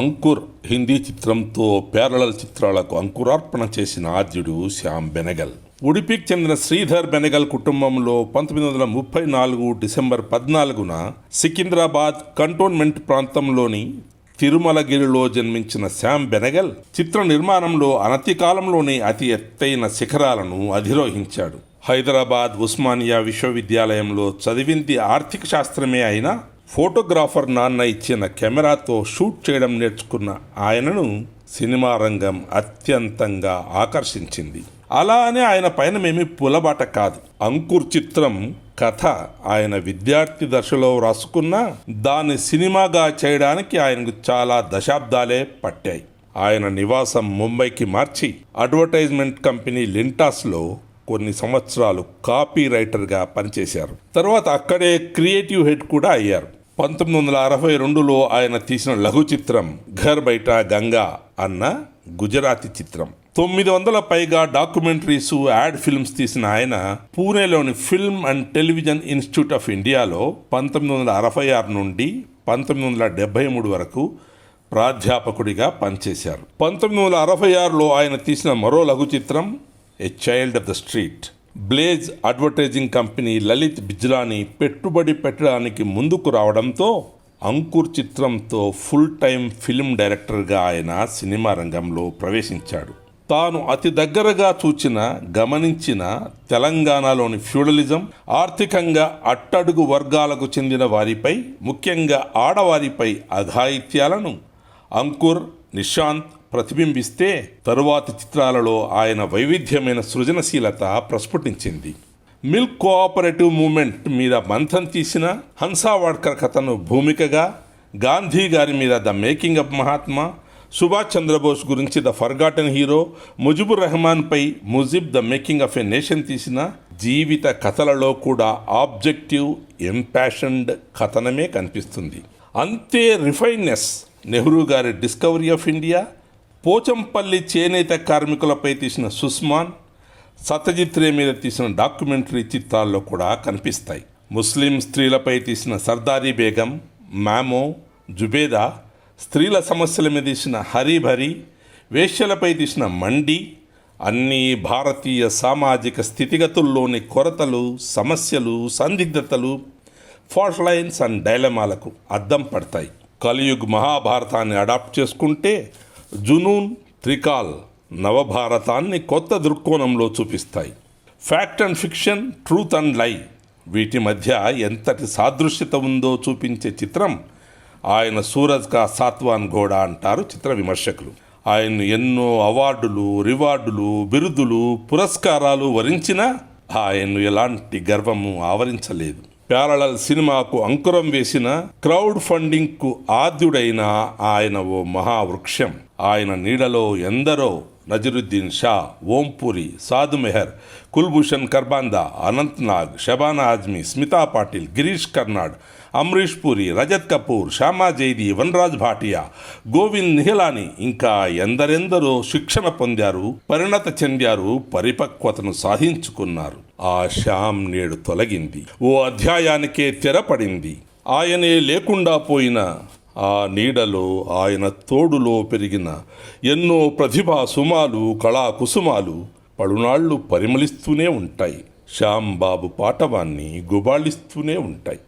అంకుర్ హిందీ చిత్రంతో పేరళల్ చిత్రాలకు అంకురార్పణ చేసిన ఆద్యుడు శ్యామ్ బెనగల్. ఉడిపికి చెందిన శ్రీధర్ బెనగల్ కుటుంబంలో పంతొమ్మిది వందల ముప్పై నాలుగు డిసెంబర్ పద్నాలుగున సికింద్రాబాద్ కంటోన్మెంట్ ప్రాంతంలోని తిరుమలగిరిలో జన్మించిన శ్యామ్ బెనగల్ చిత్ర నిర్మాణంలో అనతి కాలంలోనే అతి ఎత్తైన శిఖరాలను అధిరోహించాడు. హైదరాబాద్ ఉస్మానియా విశ్వవిద్యాలయంలో చదివింది ఆర్థిక శాస్త్రమే అయినా ఫోటోగ్రాఫర్ నాన్న ఇచ్చిన కెమెరాతో షూట్ చేయడం నేర్చుకున్న ఆయనను సినిమా రంగం అత్యంతంగా ఆకర్షించింది. అలా అని ఆయన పయనమేమి పులబాట కాదు. అంకుర్ చిత్రం కథ ఆయన విద్యార్థి దశలో రాసుకున్న దాన్ని సినిమాగా చేయడానికి ఆయనకు చాలా దశాబ్దాలే పట్టాయి. ఆయన నివాసం ముంబైకి మార్చి అడ్వర్టైజ్మెంట్ కంపెనీ లింటాస్లో కొన్ని సంవత్సరాలు కాపీ రైటర్గా పనిచేశారు. తర్వాత అక్కడే క్రియేటివ్ హెడ్ కూడా అయ్యారు. పంతొమ్మిది వందల అరవై రెండులో ఆయన తీసిన లఘు చిత్రం ఘర్ బయట గంగా అన్న గుజరాతీ చిత్రం. తొమ్మిది వందల పైగా డాక్యుమెంటరీస్ యాడ్ ఫిల్మ్స్ తీసిన ఆయన పూణేలోని film and television institute of ఇండియాలో పంతొమ్మిది వందల అరవై ఆరు నుండి పంతొమ్మిది వందల డెబ్బై మూడు వరకు ప్రాధ్యాపకుడిగా పనిచేశారు. పంతొమ్మిది వందల అరవై ఆరులో ఆయన తీసిన మరో లఘు చిత్రం a child of the street Blaze advertising company Lalit Bijlani పెట్టుబడి పెట్టడానికి ముందుకు రావడంతో అంకుర్ చిత్రంతో ఫుల్ టైం ఫిల్మ్ డైరెక్టర్గా ఆయన సినిమా రంగంలో ప్రవేశించాడు. తాను అతి దగ్గరగా చూచిన గమనించిన తెలంగాణలోని ఫ్యూడలిజం ఆర్థికంగా అట్టడుగు వర్గాలకు చెందిన వారిపై ముఖ్యంగా ఆడవారిపై అఘాయిత్యాలను అంకుర్ నిశాంత్ ప్రతిబింబిస్తే తరువాతి చిత్రాలలో ఆయన వైవిధ్యమైన సృజనశీలత ప్రస్ఫుటించింది. మిల్క్ కోఆపరేటివ్ మూమెంట్ మీద మంథం తీసిన హన్సావాడ్కర్ కథను భూమికగా గాంధీ గారి మీద the making of Mahatma Subhash Chandra Bose గురించి the forgotten hero Mujibur రెహమాన్పై Mujib the making of a nation తీసిన జీవిత కథలలో కూడా ఆబ్జెక్టివ్ ఎంపాషన్డ్ కథనమే కనిపిస్తుంది. అంతే రిఫైన్నెస్ నెహ్రూ గారి డిస్కవరీ ఆఫ్ ఇండియా పోచంపల్లి చేనేత కార్మికులపై తీసిన సుస్మాన్ సత్యజిత్ రే మీద తీసిన డాక్యుమెంటరీ చిత్రాల్లో కూడా కనిపిస్తాయి. ముస్లిం స్త్రీలపై తీసిన సర్దారీ బేగం మామో జుబేదా స్త్రీల సమస్యల మీద తీసిన హరిభరి వేశ్యలపై తీసిన మండి అన్ని భారతీయ సామాజిక స్థితిగతుల్లోని కొరతలు సమస్యలు సందిగ్ధతలు ఫాల్ట్ లైన్స్ అండ్ డైలమాలకు అద్దం పడతాయి. కలియుగ్ మహాభారతాన్ని అడాప్ట్ చేసుకుంటే జునూన్ త్రికాల్ నవభారతాన్ని కొత్త దృక్కోణంలో చూపిస్తాయి. Fact and fiction truth and lie వీటి మధ్య ఎంతటి సాదృశ్యత ఉందో చూపించే చిత్రం ఆయన సూరజ్ కా సాత్వాన్ ఘోడా అంటారు చిత్ర విమర్శకులు. ఆయన ఎన్నో అవార్డులు రివార్డులు బిరుదులు పురస్కారాలు వరించినా ఆయన్ను ఎలాంటి గర్వము ఆవరించలేదు. ప్యారలల్ సినిమాకు అంకురం వేసిన క్రౌడ్ ఫండింగ్కు ఆద్యుడైన ఆయన ఓ మహావృక్షం. ఆయన నీడలో ఎందరో నజరుద్దీన్ షా ఓంపూరి సాధు మెహర్ కుల్భూషణ్ కర్బాందా అనంత్నాగ్ షబానా ఆజ్మీ స్మితా పాటిల్ గిరీష్ కర్నాడ్ అమరీష్ పూరి రజత్ కపూర్ శ్యామా జైది వనరాజ్ భాటియా గోవింద్ నిహిలాని ఇంకా ఎందరెందరో శిక్షణ పొందారు పరిణత చెందారు పరిపక్వతను సాధించుకున్నారు. ఆ శ్యామ్ నేడు తొలగింది. ఓ అధ్యాయానికే తెరపడింది. ఆయనే లేకుండా పోయిన ఆ నీడలో ఆయన తోడులో పెరిగిన ఎన్నో ప్రతిభా సుమాలు కళా కుసుమాలు పరిమళిస్తూనే ఉంటాయి. శ్యాంబాబు పాటవాన్ని గుబాళిస్తూనే ఉంటాయి.